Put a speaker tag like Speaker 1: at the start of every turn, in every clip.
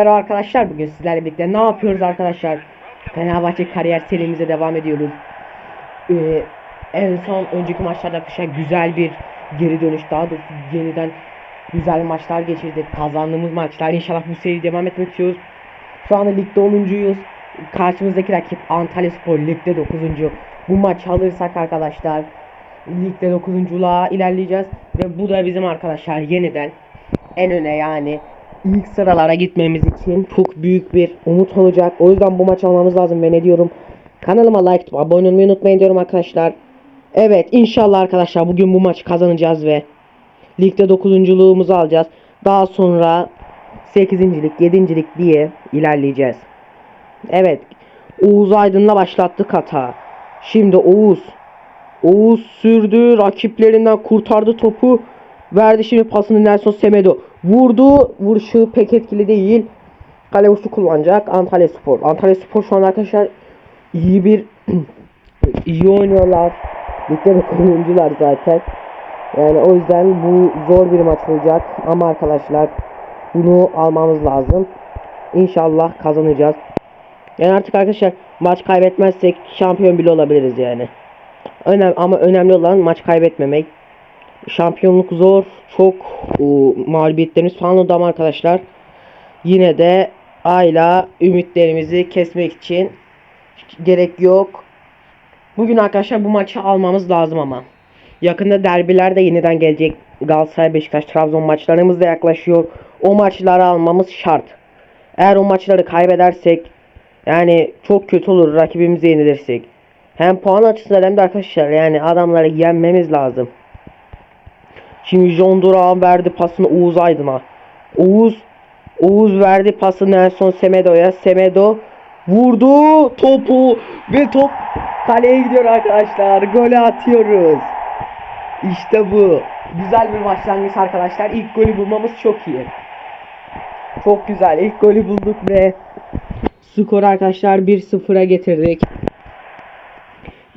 Speaker 1: Merhaba arkadaşlar bugün sizlerle birlikte ne yapıyoruz arkadaşlar? Fenerbahçe kariyer serimize devam ediyoruz. Ee, en son önceki maçlarda arkadaşlar güzel bir geri dönüş daha doğrusu yeniden güzel maçlar geçirdik. Kazandığımız maçlar inşallah bu seri devam etmek istiyoruz. Şu anda ligde 10.yuz. Karşımızdaki rakip Antalya Spor ligde 9. Bu maçı alırsak arkadaşlar ligde 9.luğa ilerleyeceğiz ve bu da bizim arkadaşlar yeniden en öne yani ilk sıralara gitmemiz için çok büyük bir umut olacak. O yüzden bu maç almamız lazım ve ne diyorum? Kanalıma like abone olmayı unutmayın diyorum arkadaşlar. Evet inşallah arkadaşlar bugün bu maçı kazanacağız ve ligde 9.luğumuzu alacağız. Daha sonra 8.lik 7.lik diye ilerleyeceğiz. Evet Oğuz Aydın'la başlattık hata. Şimdi Oğuz Oğuz sürdü rakiplerinden kurtardı topu. Verdi şimdi pasını Nelson Semedo. Vurdu. Vuruşu pek etkili değil. Vuruşu kullanacak Antalya Spor. Antalya Spor şu an arkadaşlar iyi bir iyi oynuyorlar. Ligde de oyuncular zaten. Yani o yüzden bu zor bir maç olacak. Ama arkadaşlar bunu almamız lazım. İnşallah kazanacağız. Yani artık arkadaşlar maç kaybetmezsek şampiyon bile olabiliriz yani. Önem ama önemli olan maç kaybetmemek. Şampiyonluk zor. Çok ıı, mağlubiyetlerimiz falan oldu ama arkadaşlar. Yine de ayla ümitlerimizi kesmek için gerek yok. Bugün arkadaşlar bu maçı almamız lazım ama. Yakında derbiler de yeniden gelecek. Galatasaray, Beşiktaş, Trabzon maçlarımız da yaklaşıyor. O maçları almamız şart. Eğer o maçları kaybedersek yani çok kötü olur rakibimize yenilirsek. Hem puan açısından hem de arkadaşlar yani adamları yenmemiz lazım. Şimdi John Duran verdi pasını Oğuz Aydın'a. Oğuz Oğuz verdi pası Nelson Semedo'ya. Semedo vurdu topu ve top kaleye gidiyor arkadaşlar. Golü atıyoruz. İşte bu. Güzel bir başlangıç arkadaşlar. İlk golü bulmamız çok iyi. Çok güzel. İlk golü bulduk ve skor arkadaşlar 1-0'a getirdik.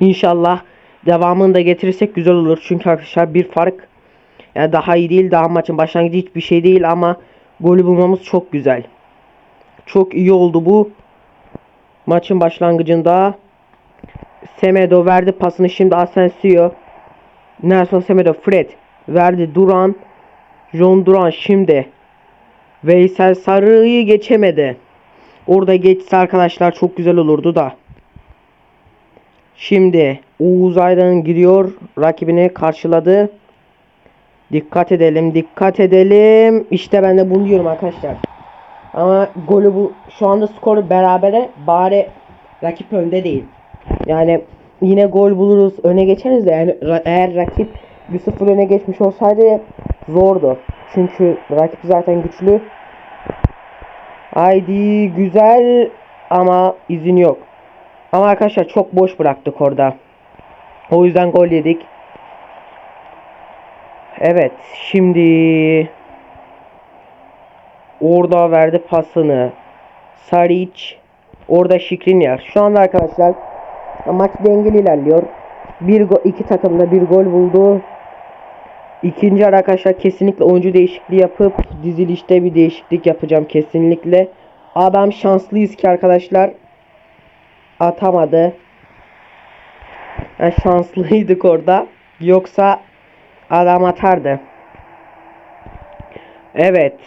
Speaker 1: İnşallah devamını da getirirsek güzel olur. Çünkü arkadaşlar bir fark yani daha iyi değil. Daha maçın başlangıcı hiçbir şey değil ama golü bulmamız çok güzel. Çok iyi oldu bu. Maçın başlangıcında Semedo verdi pasını şimdi Asensio. Nelson Semedo Fred verdi Duran. John Duran şimdi Veysel Sarı'yı geçemedi. Orada geçse arkadaşlar çok güzel olurdu da. Şimdi Oğuz Aydın gidiyor. Rakibini karşıladı. Dikkat edelim, dikkat edelim. İşte ben de bunu diyorum arkadaşlar. Ama golü bu şu anda skoru berabere bari rakip önde değil. Yani yine gol buluruz, öne geçeriz de yani ra- eğer rakip 1-0 öne geçmiş olsaydı zordu. Çünkü rakip zaten güçlü. Haydi güzel ama izin yok. Ama arkadaşlar çok boş bıraktık orada. O yüzden gol yedik. Evet şimdi orada verdi pasını. Saric orada Şikrinyar. Şu anda arkadaşlar maç dengeli ilerliyor. Bir iki takım da bir gol buldu. İkinci yarı arkadaşlar kesinlikle oyuncu değişikliği yapıp dizilişte bir değişiklik yapacağım kesinlikle. Adam şanslıyız ki arkadaşlar atamadı. Yani şanslıydık orada. Yoksa adam atardı. Evet.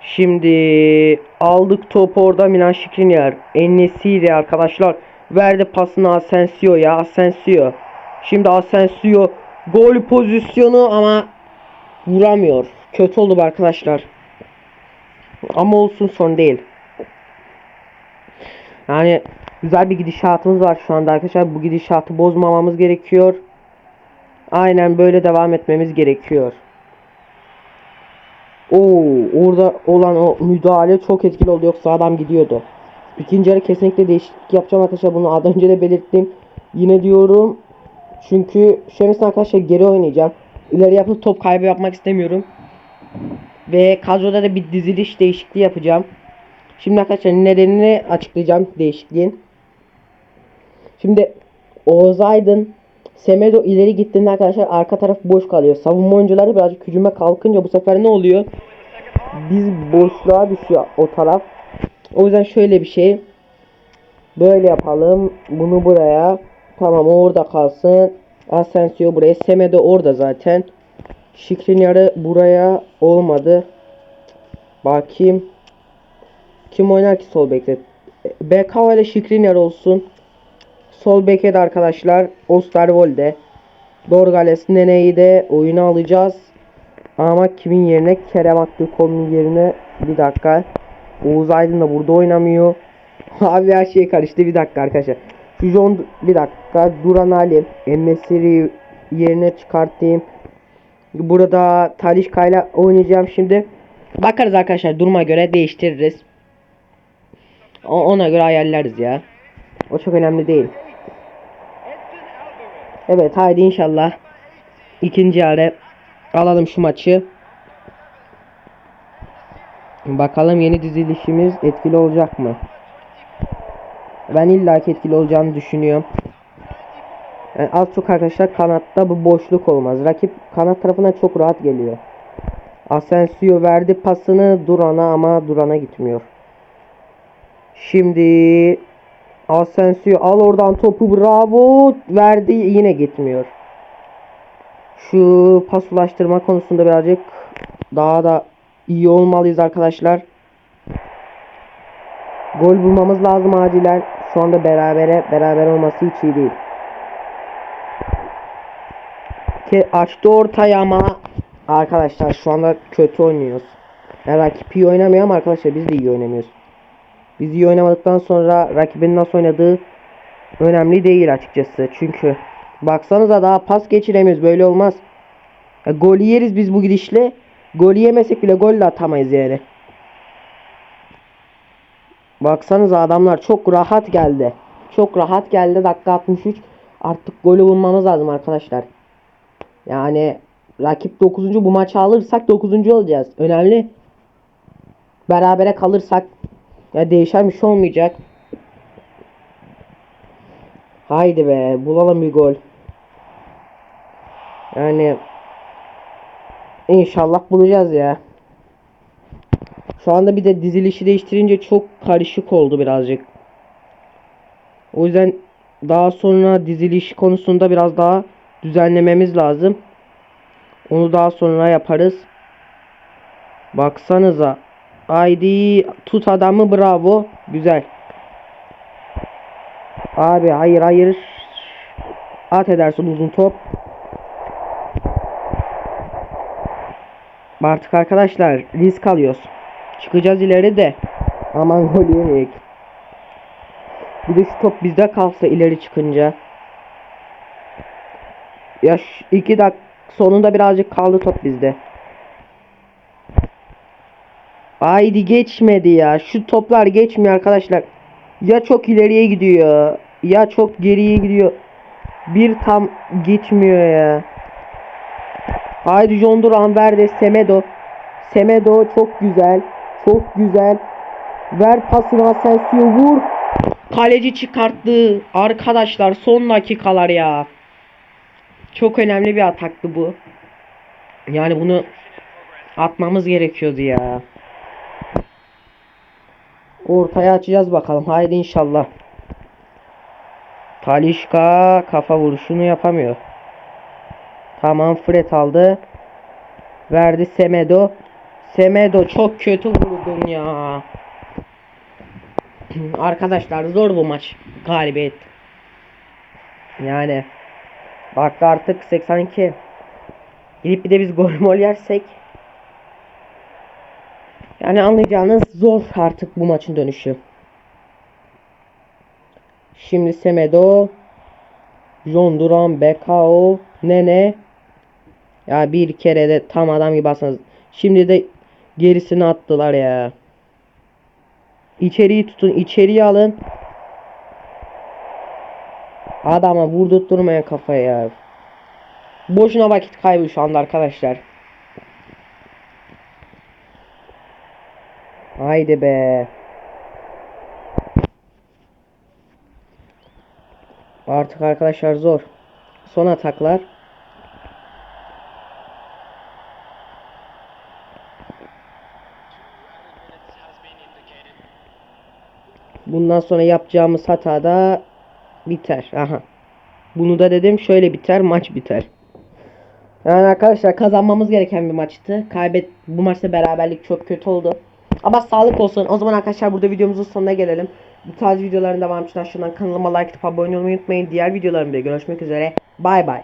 Speaker 1: Şimdi aldık topu orada Milan Skriniar. Ennesiri arkadaşlar. Verdi pasını Asensio'ya. Asensio. Şimdi Asensio gol pozisyonu ama vuramıyor. Kötü oldu arkadaşlar. Ama olsun son değil. Yani güzel bir gidişatımız var şu anda arkadaşlar. Bu gidişatı bozmamamız gerekiyor. Aynen böyle devam etmemiz gerekiyor. Oo, orada olan o müdahale çok etkili oldu yoksa adam gidiyordu. İkinci yarı kesinlikle değişiklik yapacağım arkadaşlar bunu az önce de belirttim. Yine diyorum. Çünkü şöyle arkadaşlar geri oynayacağım. İleri yapıp top kaybı yapmak istemiyorum. Ve kadroda da bir diziliş değişikliği yapacağım. Şimdi arkadaşlar nedenini açıklayacağım değişikliğin. Şimdi Oğuz Aydın Semedo ileri gittiğinde arkadaşlar arka taraf boş kalıyor. Savunma oyuncuları birazcık hücuma kalkınca bu sefer ne oluyor? biz boşluğa düşüyor o taraf. O yüzden şöyle bir şey. Böyle yapalım. Bunu buraya. Tamam orada kalsın. Asensio buraya. Seme de orada zaten. Şikrinyar'ı buraya olmadı. Bakayım. Kim oynar ki sol bekte? BK ile Şikrinyar olsun. Sol beke de arkadaşlar Osterwolde. Dorgales Nene'yi de oyuna alacağız. Ama kimin yerine? Kerem Aktürkoğlu'nun yerine bir dakika. Oğuz Aydın da burada oynamıyor. Abi her şey karıştı bir dakika arkadaşlar. Şu John bir dakika. Duran Ali. Emesiri yerine çıkartayım. Burada Talişka ile oynayacağım şimdi. Bakarız arkadaşlar duruma göre değiştiririz. Ona göre ayarlarız ya. O çok önemli değil. Evet haydi inşallah. ikinci yarı alalım şu maçı. Bakalım yeni dizilişimiz etkili olacak mı? Ben illaki etkili olacağını düşünüyorum. Yani az çok arkadaşlar kanatta bu boşluk olmaz. Rakip kanat tarafına çok rahat geliyor. Asensio verdi pasını Duran'a ama Duran'a gitmiyor. Şimdi Asensio al oradan topu bravo verdi yine gitmiyor. Şu pas ulaştırma konusunda birazcık daha da iyi olmalıyız arkadaşlar. Gol bulmamız lazım acilen. Şu anda berabere beraber olması hiç iyi değil. Ki açtı ortaya ama arkadaşlar şu anda kötü oynuyoruz. Yani rakip iyi oynamıyor ama arkadaşlar biz de iyi oynamıyoruz. Biz iyi oynamadıktan sonra rakibin nasıl oynadığı önemli değil açıkçası. Çünkü baksanıza daha pas geçiremiyoruz. Böyle olmaz. Ya, gol yeriz biz bu gidişle. Gol yemesek bile gol de atamayız yani. Baksanıza adamlar çok rahat geldi. Çok rahat geldi dakika 63. Artık golü bulmamız lazım arkadaşlar. Yani rakip 9. bu maçı alırsak 9. olacağız. Önemli. Berabere kalırsak ya değişen bir şey olmayacak. Haydi be bulalım bir gol. Yani inşallah bulacağız ya. Şu anda bir de dizilişi değiştirince çok karışık oldu birazcık. O yüzden daha sonra diziliş konusunda biraz daha düzenlememiz lazım. Onu daha sonra yaparız. Baksanıza. Haydi tut adamı bravo. Güzel. Abi hayır hayır. At edersin uzun top. Artık arkadaşlar risk alıyoruz. Çıkacağız ileri de. Aman gol yemeyek. Bir de şu top bizde kalsa ileri çıkınca. Ya şu iki dak sonunda birazcık kaldı top bizde. Haydi geçmedi ya. Şu toplar geçmiyor arkadaşlar. Ya çok ileriye gidiyor. Ya çok geriye gidiyor. Bir tam gitmiyor ya. Haydi John Duran ver de Semedo. Semedo çok güzel. Çok güzel. Ver pasını Asensio vur. Kaleci çıkarttı. Arkadaşlar son dakikalar ya. Çok önemli bir ataktı bu. Yani bunu atmamız gerekiyordu ya. Ortaya açacağız bakalım. Haydi inşallah. Talişka kafa vuruşunu yapamıyor. Tamam Fred aldı. Verdi Semedo. Semedo çok kötü vurdun ya. Arkadaşlar zor bu maç. Galibiyet. Yani. Bak artık 82. Gidip bir de biz gol mol yersek. Yani anlayacağınız zor artık bu maçın dönüşü. Şimdi Semedo. John Duran, Bekao, Nene. Ya bir kere de tam adam gibi basınız. Şimdi de gerisini attılar ya. İçeriği tutun, içeriye alın. Adama vurdurtturmaya kafaya ya. Boşuna vakit kaybı şu anda arkadaşlar. Haydi be. Artık arkadaşlar zor. Son ataklar. Bundan sonra yapacağımız hata da biter. Aha. Bunu da dedim şöyle biter maç biter. Yani arkadaşlar kazanmamız gereken bir maçtı. Kaybet bu maçta beraberlik çok kötü oldu. Ama sağlık olsun. O zaman arkadaşlar burada videomuzun sonuna gelelim. Bu tarz videoların devamı için aşağıdan kanalıma like atıp abone olmayı unutmayın. Diğer videolarımda görüşmek üzere. Bay bay.